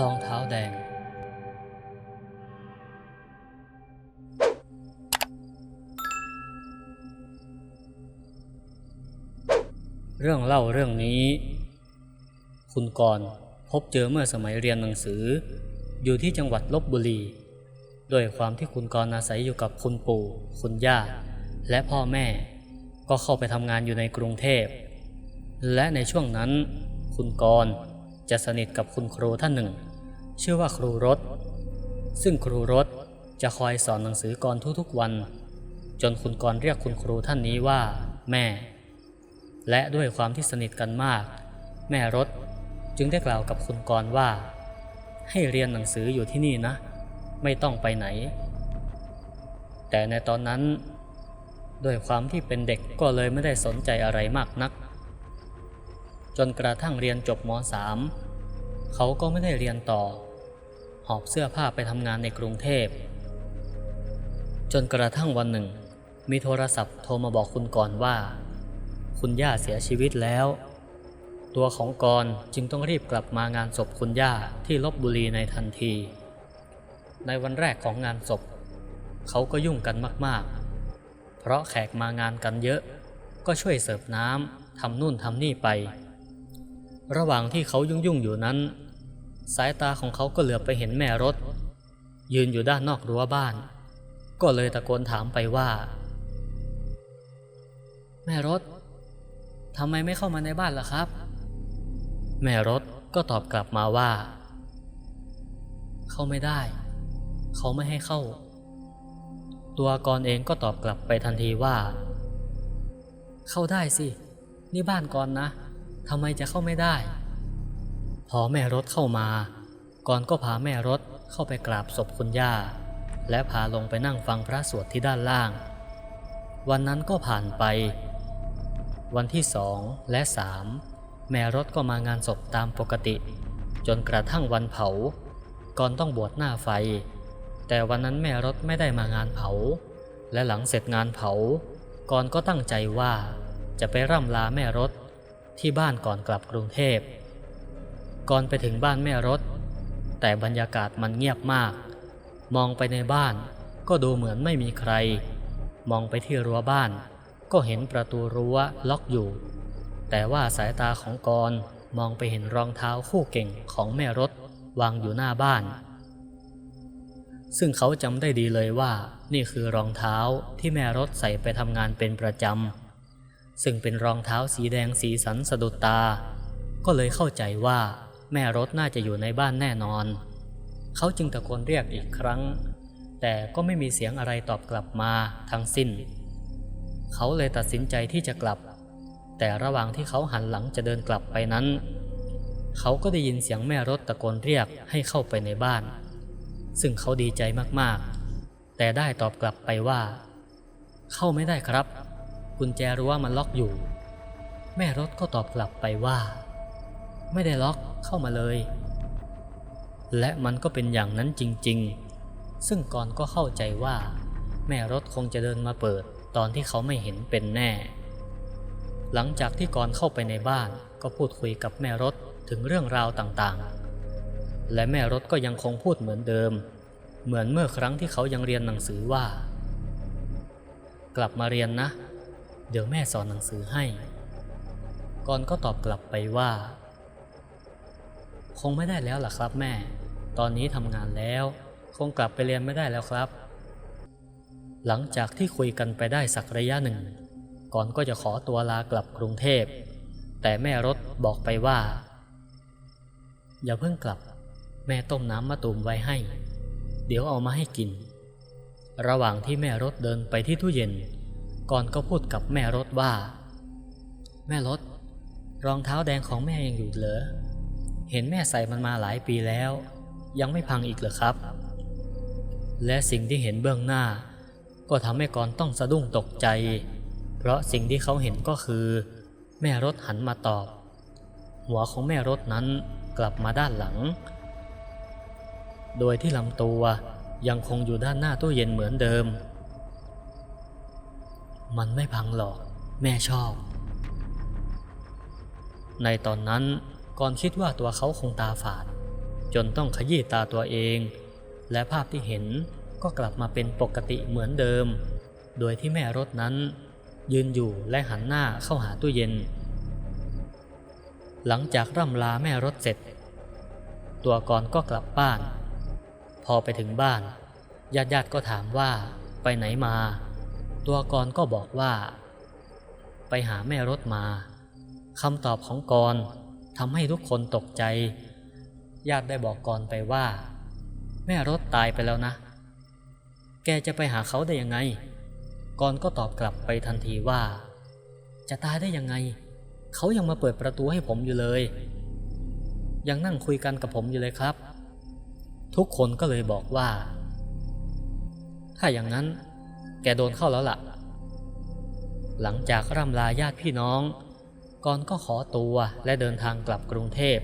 รองเท้าแดง เรื่องเล่าเรื่องนี้ คุณกรณ์พบเจอเมื่อสมัยเรียนหนังสือ อยู่ที่จังหวัดลบบุรี ด้วยความที่คุณกรณ์อาศัยอยู่กับคุณปู่ คุณย่า และพ่อแม่ ก็เข้าไปทำงานอยู่ในกรุงเทพ และในช่วงนั้น คุณกรณ์จะสนิทกับคุณครูท่านหนึ่ง ชื่อว่าครูรถ ซึ่งครูรถจะคอยสอนหนังสือกรทุกๆวัน จนคุณกรเรียกคุณครูท่านนี้ว่า แม่ และด้วยความที่สนิทกันมาก แม่รถจึงได้กล่าวกับคุณกรว่า ให้เรียนหนังสืออยู่ที่นี่นะ ไม่ต้องไปไหน แต่ในตอนนั้น ด้วยความที่เป็นเด็กก็เลยไม่ได้สนใจอะไรมากนัก จนกระทั่งเรียนจบม .3 เขาก็ไม่ได้เรียนต่อ อบเสื้อผ้าไปทำงานในกรุงเทพ จนกระทั่งวันหนึ่ง มีโทรศัพท์โทรมาบอกคุณกรณ์ว่า คุณย่าเสียชีวิตแล้ว ตัวของกรณ์จึงต้องรีบกลับมางานศพคุณย่าที่ลบบุรีในทันที ในวันแรกของงานศพ เขาก็ยุ่งกันมากๆ เพราะแขกมางานกันเยอะ ก็ช่วยเสิร์ฟน้ำทำนู่นทำนี่ไป ระหว่างที่เขายุ่งๆอยู่นั้น สายตาของเขาก็เหลือบไปเห็นแม่รถ ยืนอยู่ด้านนอกรั้วบ้าน ก็เลยตะโกนถามไปว่า แม่รถทำไมไม่เข้ามาในบ้านล่ะครับ แม่รถก็ตอบกลับมาว่า เข้าไม่ได้ เขาไม่ให้เข้า ตัวกรเองก็ตอบกลับไปทันทีว่า เข้าได้สิ นี่บ้านกรนะทำไมจะเข้าไม่ได้ พอแม่รถเข้ามากรก็พาแม่รถเข้าไปกราบศพคุณย่า และพาลงไปนั่งฟังพระสวดที่ด้านล่าง วันนั้นก็ผ่านไป วันที่สองและสามแม่รถก็มางานศพตามปกติ จนกระทั่งวันเผา ก่อนต้องบวชหน้าไฟ แต่วันนั้นแม่รถไม่ได้มางานเผา และหลังเสร็จงานเผา ก่อนก็ตั้งใจว่าจะไปร่ำลาแม่รถที่บ้านก่อนกลับกรุงเทพ ก่อนไปถึงบ้านแม่รถ แต่บรรยากาศมันเงียบมาก มองไปในบ้านก็ดูเหมือนไม่มีใคร มองไปที่รั้วบ้าน ก็เห็นประตูรั้วล็อกอยู่ แต่ว่าสายตาของกรมองไปเห็นรองเท้าคู่เก่งของแม่รถวางอยู่หน้าบ้าน ซึ่งเขาจำได้ดีเลยว่านี่คือรองเท้าที่แม่รถใส่ไปทำงานเป็นประจำซึ่งเป็นรองเท้าสีแดงสีสันสะดุดตา ก็เลยเข้าใจว่า แม่รถน่าจะอยู่ในบ้านแน่นอน เขาจึงตะโกนเรียกอีกครั้ง แต่ก็ไม่มีเสียงอะไรตอบกลับมาทั้งสิ้น เขาเลยตัดสินใจที่จะกลับ แต่ระหว่างที่เขาหันหลังจะเดินกลับไปนั้น เขาก็ได้ยินเสียงแม่รถตะโกนเรียกให้เข้าไปในบ้าน ซึ่งเขาดีใจมากๆ แต่ได้ตอบกลับไปว่า เข้าไม่ได้ครับ กุญแจรั้วมันล็อกอยู่ แม่รถก็ตอบกลับไปว่า ไม่ได้ล็อกเข้ามาเลย และมันก็เป็นอย่างนั้นจริงๆ ซึ่งก่อนก็เข้าใจว่า แม่รถคงจะเดินมาเปิดตอนที่เขาไม่เห็นเป็นแน่ หลังจากที่กรเข้าไปในบ้านก็พูดคุยกับแม่รถถึงเรื่องราวต่างๆ และแม่รถก็ยังคงพูดเหมือนเดิม เหมือนเมื่อครั้งที่เขายังเรียนหนังสือว่า กลับมาเรียนนะ เดี๋ยวแม่สอนหนังสือให้กรก็ตอบกลับไปว่า คงไม่ได้แล้วล่ะครับแม่ ตอนนี้ทำงานแล้ว คงกลับไปเรียนไม่ได้แล้วครับ หลังจากที่คุยกันไปได้สักระยะหนึ่ง ก่อนก็จะขอตัวลากลับกรุงเทพ แต่แม่รถบอกไปว่า อย่าเพิ่งกลับ แม่ต้มน้ำมะตูมไว้ให้ เดี๋ยวเอามาให้กิน ระหว่างที่แม่รถเดินไปที่ตู้เย็น ก่อนก็พูดกับแม่รถว่า แม่รถรองเท้าแดงของแม่ยังอยู่เหรอ เห็นแม่ใส่มันมาหลายปีแล้ว ยังไม่พังอีกเหรอครับ และสิ่งที่เห็นเบื้องหน้า ก็ทำให้กรต้องสะดุ้งตกใจ เพราะสิ่งที่เขาเห็นก็คือ แม่รถหันมาตอบ หัวของแม่รถนั้นกลับมาด้านหลัง โดยที่ลำตัวยังคงอยู่ด้านหน้าตู้เย็นเหมือนเดิม มันไม่พังหรอก แม่ชอบ ในตอนนั้น ก่อนคิดว่าตัวเขาคงตาฝาด จนต้องขยี้ตาตัวเอง และภาพที่เห็นก็กลับมาเป็นปกติเหมือนเดิม โดยที่แม่รถนั้น ยืนอยู่และหันหน้าเข้าหาตู้เย็น หลังจากร่ำลาแม่รถเสร็จ ตัวกรก็กลับบ้าน พอไปถึงบ้านญาติญาติก็ถามว่าไปไหนมา ตัวกรก็บอกว่า ไปหาแม่รถมาคำตอบของกร ทำให้ทุกคนตกใจ ญาติได้บอกกรไปว่า แม่รถตายไปแล้วนะ แกจะไปหาเขาได้ยังไงกรก็ตอบกลับไปทันทีว่า จะตายได้ยังไง เขายังมาเปิดประตูให้ผมอยู่เลย ยังนั่งคุยกันกับผมอยู่เลยครับ ทุกคนก็เลยบอกว่า ถ้าอย่างนั้น แกโดนเข้าแล้วล่ะ หลังจากร่ำลาญาติพี่น้อง กรก็ขอตัวและเดินทางกลับกรุงเทพ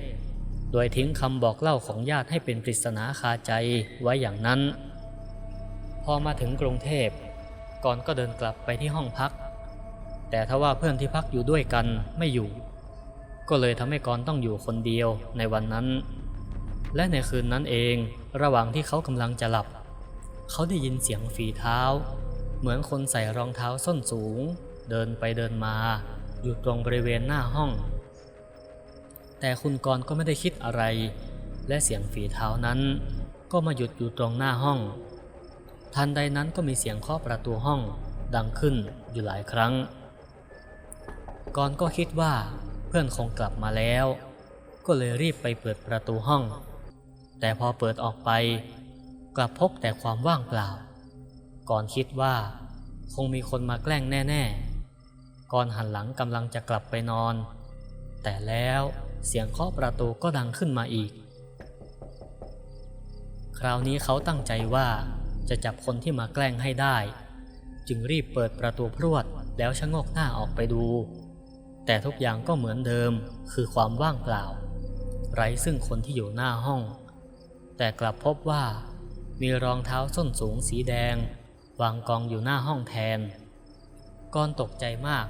โดยทิ้งคำบอกเล่าของญาติให้เป็นปริศนาคาใจไว้อย่างนั้น พอมาถึงกรุงเทพกรก็เดินกลับไปที่ห้องพัก แต่ถ้าว่าเพื่อนที่พักอยู่ด้วยกันไม่อยู่ ก็เลยทำให้กรต้องอยู่คนเดียวในวันนั้น และในคืนนั้นเองระหว่างที่เขากำลังจะหลับ เขาได้ยินเสียงฝีเท้า เหมือนคนใส่รองเท้าส้นสูง เดินไปเดินมา อยู่ตรงบริเวณหน้าห้อง แต่คุณกรณ์ก็ไม่ได้คิดอะไร และเสียงฝีเท้านั้น ก็มาหยุดอยู่ตรงหน้าห้อง ทันใดนั้นก็มีเสียงเคาะประตูห้องดังขึ้นอยู่หลายครั้งกรณ์ก็คิดว่าเพื่อนคงกลับมาแล้ว ก็เลยรีบไปเปิดประตูห้อง แต่พอเปิดออกไป กลับพบแต่ความว่างเปล่า ก่อนคิดว่า คงมีคนมาแกล้งแน่ ๆ ก่อนหันหลังกำลังจะกลับไปนอน แต่แล้วเสียงเคาะประตูก็ดังขึ้นมาอีก คราวนี้เขาตั้งใจว่าจะจับคนที่มาแกล้งให้ได้ จึงรีบเปิดประตูพรวดแล้วชะงกหน้าออกไปดู แต่ทุกอย่างก็เหมือนเดิมคือความว่างเปล่า ไร้ซึ่งคนที่อยู่หน้าห้อง แต่กลับพบว่ามีรองเท้าส้นสูงสีแดง วางกองอยู่หน้าห้องแทน ก้อนตกใจมาก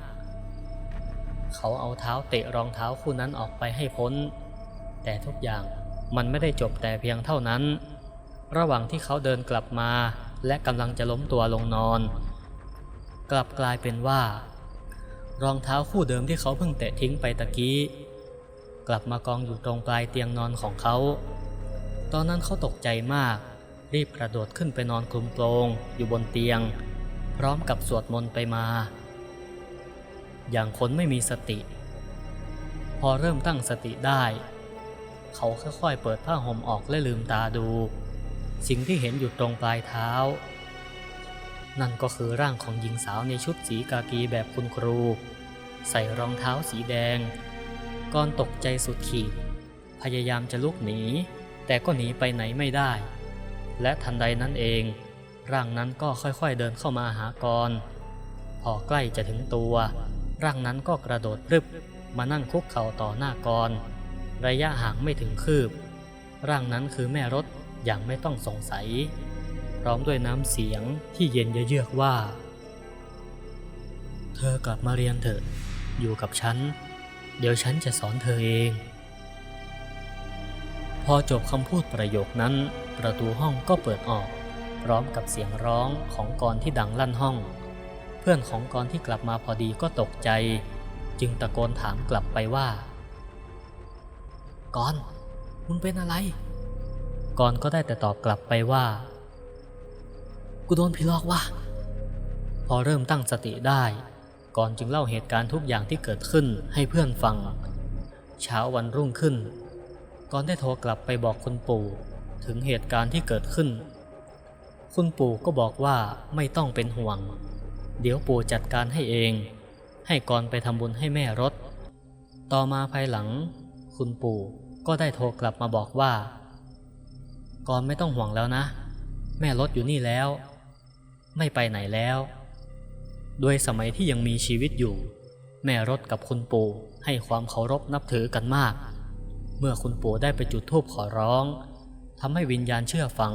เขาเอาเท้าเตะรองเท้าคู่นั้นออกไปให้พ้น แต่ทุกอย่างมันไม่ได้จบแต่เพียงเท่านั้น ระหว่างที่เขาเดินกลับมา และกำลังจะล้มตัวลงนอน กลับกลายเป็นว่า รองเท้าคู่เดิมที่เขาเพิ่งเตะทิ้งไปตะกี้ กลับมากองอยู่ตรงปลายเตียงนอนของเขา ตอนนั้นเขาตกใจมาก รีบกระโดดขึ้นไปนอนคลุมโปรงอยู่บนเตียง พร้อมกับสวดมนต์ไปมา อย่างคนไม่มีสติ พอเริ่มตั้งสติได้ เขาค่อยๆเปิดผ้าห่มออกและลืมตาดู สิ่งที่เห็นอยู่ตรงปลายเท้า นั่นก็คือร่างของหญิงสาวในชุดสีกากีแบบคุณครู ใส่รองเท้าสีแดงก่อนตกใจสุดขีด พยายามจะลุกหนี แต่ก็หนีไปไหนไม่ได้ และทันใดนั้นเอง ร่างนั้นก็ค่อยๆเดินเข้ามาหากรพอใกล้จะถึงตัว ร่างนั้นก็กระโดดรึบมานั่งคุกเข่าต่อหน้ากร ระยะห่างไม่ถึงคืบ ร่างนั้นคือแม่รถอย่างไม่ต้องสงสัย พร้อมด้วยน้ำเสียงที่เย็นเยือกว่า เธอกลับมาเรียนเถอะ อยู่กับฉัน เดี๋ยวฉันจะสอนเธอเอง พอจบคำพูดประโยคนั้น ประตูห้องก็เปิดออก พร้อมกับเสียงร้องของกรที่ดังลั่นห้อง พื่อนของกรที่กลับมาพอดีก็ตกใจ จึงตะโกนถามกลับไปว่า กรณ์มึงเป็นอะไร กรก็ได้แต่ตอบกลับไปว่า กูโดนผีหลอกว่ะพอเริ่มตั้งสติได้ก่อนจึงเล่าเหตุการณ์ทุกอย่างที่เกิดขึ้นให้เพื่อนฟัง เช้าวันรุ่งขึ้นก่อนได้โทรกลับไปบอกคุณปู่ถึงเหตุการณ์ที่เกิดขึ้น คุณปู่ก็บอกว่าไม่ต้องเป็นห่วง เดี๋ยวปู่จัดการให้เอง ให้ก่อนไปทำบุญให้แม่รถ ต่อมาภายหลัง คุณปู่ก็ได้โทรกลับมาบอกว่า ก่อนไม่ต้องห่วงแล้วนะ แม่รถอยู่นี่แล้ว ไม่ไปไหนแล้วด้วยสมัยที่ยังมีชีวิตอยู่ แม่รถกับคุณปู่ให้ความเคารพนับถือกันมาก เมื่อคุณปู่ได้ไปจุดธูปขอร้องทำให้วิญญาณเชื่อฟัง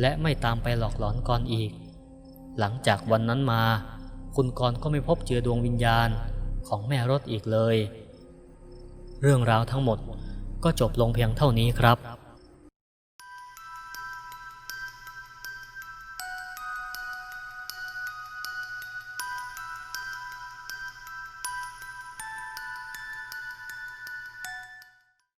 และไม่ตามไปหลอกหลอนกรอีก หลังจากวันนั้นมา คุณกรก็ไม่พบเจอดวงวิญญาณของแม่รถอีกเลย เรื่องราวทั้งหมดก็จบลงเพียงเท่านี้ครับ